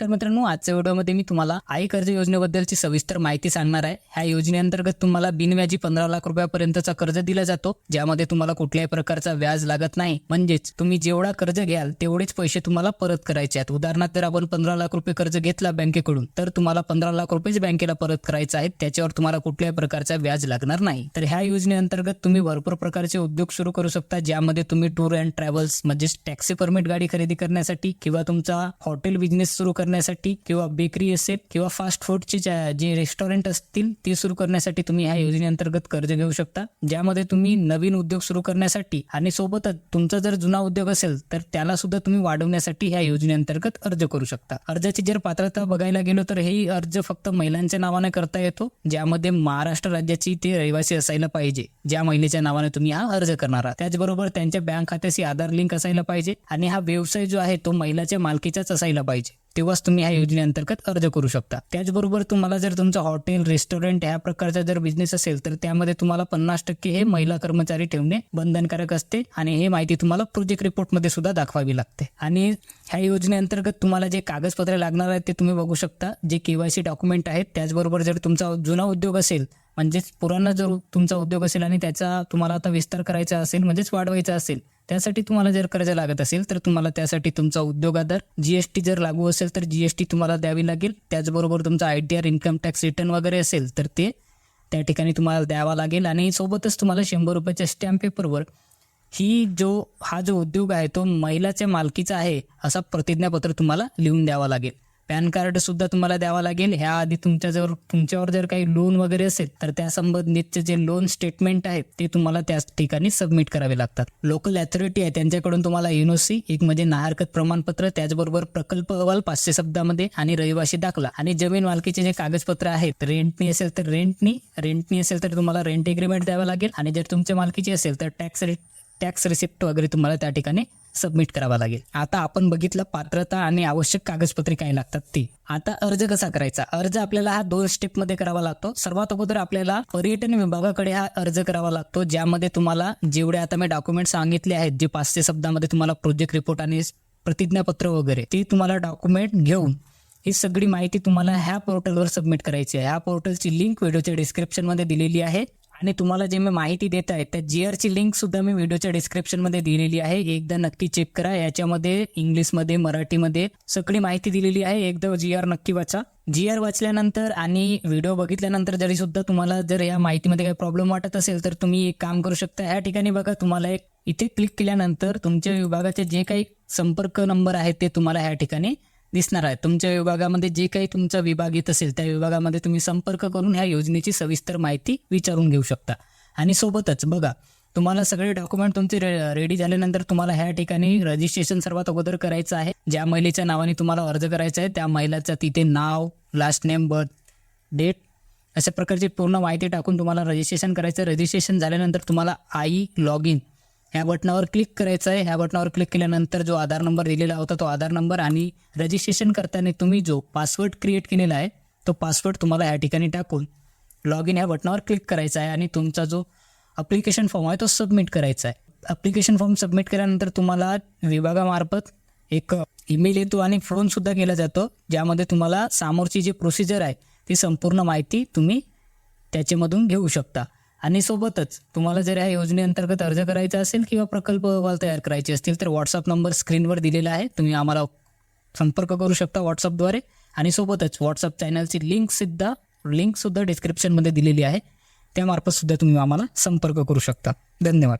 नमस्कार मित्रांनो आजच्या व्हिडिओमध्ये मी तुम्हाला आई कर्ज योजनेबद्दलची सविस्तर माहिती सांगणार आहे. ह्या योजनेअंतर्गत तुम्हाला बिनव्याजी पंधरा लाख रुपयापर्यंतचा कर्ज दिला जातो ज्यामध्ये तुम्हाला कुठल्याही प्रकारचा व्याज लागत नाही. म्हणजेच तुम्ही जेवढा कर्ज घ्याल तेवढेच पैसे तुम्हाला परत करायचे आहेत. उदाहरणार्थ जर आपण पंधरा लाख रुपये कर्ज घेतला बँकेकडून तर तुम्हाला पंधरा लाख रुपयेच बँकेला परत करायचे आहेत. त्याच्यावर तुम्हाला कुठल्याही प्रकारचा व्याज लागणार नाही. तर ह्या योजनेअंतर्गत तुम्ही भरपूर प्रकारचे उद्योग सुरू करू शकता ज्यामध्ये तुम्ही टूर अँड ट्रॅव्हल्स म्हणजेच टॅक्सी परमिट गाडी खरेदी करण्यासाठी किंवा तुमचा हॉटेल बिझनेस सुरू करण्यासाठी किंवा बेकरी असेल किंवा फास्ट फूडचे जे रेस्टॉरंट असतील ते सुरू करण्यासाठी तुम्ही ह्या योजनेअंतर्गत कर्ज घेऊ शकता. ज्यामध्ये तुम्ही नवीन उद्योग सुरू करण्यासाठी आणि सोबतच तुमचा जर जुना उद्योग असेल तर त्याला सुद्धा तुम्ही वाढवण्यासाठी ह्या योजनेअंतर्गत अर्ज करू शकता. अर्जाची जर पात्रता बघायला गेलो तर हे अर्ज फक्त महिलांच्या नावाने करता येतो ज्यामध्ये महाराष्ट्र राज्याची ते रहिवासी असायला पाहिजे. ज्या महिलेच्या नावाने तुम्ही हा अर्ज करणार आहात. त्याचबरोबर त्यांच्या बँक खात्याशी आधार लिंक असायला पाहिजे आणि हा व्यवसाय जो आहे तो महिलाच्या मालकीचाच असायला पाहिजे. तेव्हाच तुम्ही ह्या योजनेअंतर्गत अर्ज करू शकता. त्याचबरोबर तुम्हाला जर तुमचं हॉटेल रेस्टॉरंट ह्या प्रकारचा जर बिझनेस असेल तर त्यामध्ये तुम्हाला पन्नास टक्के हे महिला कर्मचारी ठेवणे बंधनकारक असते आणि हे माहिती तुम्हाला प्रोजेक्ट रिपोर्टमध्ये सुद्धा दाखवावी लागते. आणि ह्या योजनेअंतर्गत तुम्हाला जे कागदपत्रे लागणार आहेत ते तुम्ही बघू शकता. जे केवायसी डॉक्युमेंट आहेत त्याचबरोबर जर तुमचा जुना उद्योग असेल म्हणजेच पुराणा जर तुमचा उद्योग असेल आणि त्याचा तुम्हाला आता विस्तार करायचा असेल म्हणजेच वाढवायचा असेल त्यासाठी तुम्हाला जर कर्ज लागत असेल तर तुम्हाला त्यासाठी तुमचा उद्योग आधार जीएसटी जर लागू असेल तर जीएसटी तुम्हाला द्यावी लागेल. त्याचबरोबर तुमचा I T R income tax return वगैरे असेल तर ते त्या ठिकाणी तुम्हाला द्यावा लागेल. आणि सोबतच तुम्हाला शंभर रुपयाच्या स्टॅम्प पेपरवर ही जो हा जो उद्योग आहे तो महिलाच्या मालकीचा आहे असा प्रतिज्ञापत्र तुम्हाला लिहून द्यावा लागेल. पॅन कार्ड सुद्धा तुम्हाला द्यावं लागेल. ह्या आधी तुमच्याजवळ तुमच्यावर जर काही लोन वगैरे असेल तर त्या संबंधितचे जे लोन स्टेटमेंट आहेत ते तुम्हाला त्याच ठिकाणी सबमिट करावे लागतात. लोकल अथॉरिटी आहे त्यांच्याकडून तुम्हाला एनओसी एक म्हणजे नाहरकत प्रमाणपत्र त्याचबरोबर प्रकल्प अहवाल पाचशे शब्दामध्ये आणि रहिवासी दाखला आणि जमीन मालकीचे जे कागदपत्र आहेत रेंटनी असेल तर रेंटनी रेंटनी असेल तर तुम्हाला रेंट एग्रीमेंट द्यावं लागेल आणि जर तुमच्या मालकीची असेल तर टॅक्स टॅक्स रिसिप्ट वगैरे तुम्हाला त्या ठिकाणी सबमिट करावा लागेल. आता आपण बघितलं पात्रता आणि आवश्यक कागदपत्रे काय लागतात ती. आता अर्ज कसा करायचा? अर्ज आपल्याला हा दोन स्टेपमध्ये करावा लागतो. सर्वात अगोदर आपल्याला पर्यटन विभागाकडे हा अर्ज करावा लागतो ज्यामध्ये तुम्हाला जेवढे आता मी डॉक्युमेंट सांगितले आहेत जे पाचशे शब्दामध्ये तुम्हाला प्रोजेक्ट रिपोर्ट आणि प्रतिज्ञापत्र वगैरे ती तुम्हाला डॉक्युमेंट घेऊन ही सगळी माहिती तुम्हाला ह्या पोर्टलवर सबमिट करायची आहे. ह्या पोर्टलची लिंक व्हिडिओच्या डिस्क्रिप्शनमध्ये दिलेली आहे. आणि तुम्हाला जे मी माहिती देत आहे त्या जी आरची लिंक सुद्धा मी व्हिडिओच्या डिस्क्रिप्शनमध्ये दिलेली आहे. एकदा नक्की चेक करा. याच्यामध्ये इंग्लिशमध्ये मराठीमध्ये सगळी माहिती दिलेली आहे. एकदा जी आर नक्की वाचा. जी आर वाचल्यानंतर आणि व्हिडिओ बघितल्यानंतर जरी सुद्धा तुम्हाला जर या माहितीमध्ये काही प्रॉब्लेम वाटत असेल तर तुम्ही एक काम करू शकता. या ठिकाणी बघा तुम्हाला एक इथे क्लिक केल्यानंतर तुमच्या विभागाचे जे काही संपर्क नंबर आहेत ते तुम्हाला ह्या ठिकाणी दिसणार आहे. तुमच्या विभागामध्ये जे काही तुमचा विभाग येत असेल त्या विभागामध्ये तुम्ही संपर्क करून ह्या योजनेची सविस्तर माहिती विचारून घेऊ शकता. आणि सोबतच बघा तुम्हाला सगळे डॉक्युमेंट तुमचे रे रेडी झाल्यानंतर तुम्हाला ह्या ठिकाणी रजिस्ट्रेशन सर्वात अगोदर करायचं आहे. ज्या महिलेच्या नावाने तुम्हाला अर्ज करायचा आहे त्या महिलाचं तिथे नाव लास्ट नेम बर्थ डेट अशा प्रकारची पूर्ण माहिती टाकून तुम्हाला रजिस्ट्रेशन करायचं रजिस्ट्रेशन झाल्यानंतर तुम्हाला आई लॉग इन ह्या बटनावर क्लिक करायचं आहे. ह्या बटनावर क्लिक केल्यानंतर जो आधार नंबर दिलेला होता तो आधार नंबर आणि रजिस्ट्रेशन करताना तुम्ही जो पासवर्ड क्रिएट केलेला आहे तो पासवर्ड तुम्हाला या ठिकाणी टाकून लॉग इन ह्या बटनावर क्लिक करायचा आहे आणि तुमचा जो अप्लिकेशन फॉर्म आहे तो सबमिट करायचा आहे. अप्लिकेशन फॉर्म सबमिट केल्यानंतर तुम्हाला विभागामार्फत एक ईमेल येतो आणि फोनसुद्धा केला जातो ज्यामध्ये तुम्हाला समोरची जी प्रोसिजर आहे ती संपूर्ण माहिती तुम्ही त्याच्यामधून घेऊ शकता. आणि सोबतच तुम्हाला जर या योजनेअंतर्गत अर्ज करायचा असेल किंवा प्रकल्प अहवाल तयार करायचे असतील तर व्हॉट्सअप नंबर स्क्रीनवर दिलेला आहे. तुम्ही आम्हाला संपर्क करू शकता व्हॉट्सअपद्वारे आणि सोबतच व्हॉट्सअप चॅनलची लिंकसुद्धा लिंकसुद्धा डिस्क्रिप्शनमध्ये दिलेली आहे. त्यामार्फतसुद्धा तुम्ही आम्हाला संपर्क करू शकता. धन्यवाद.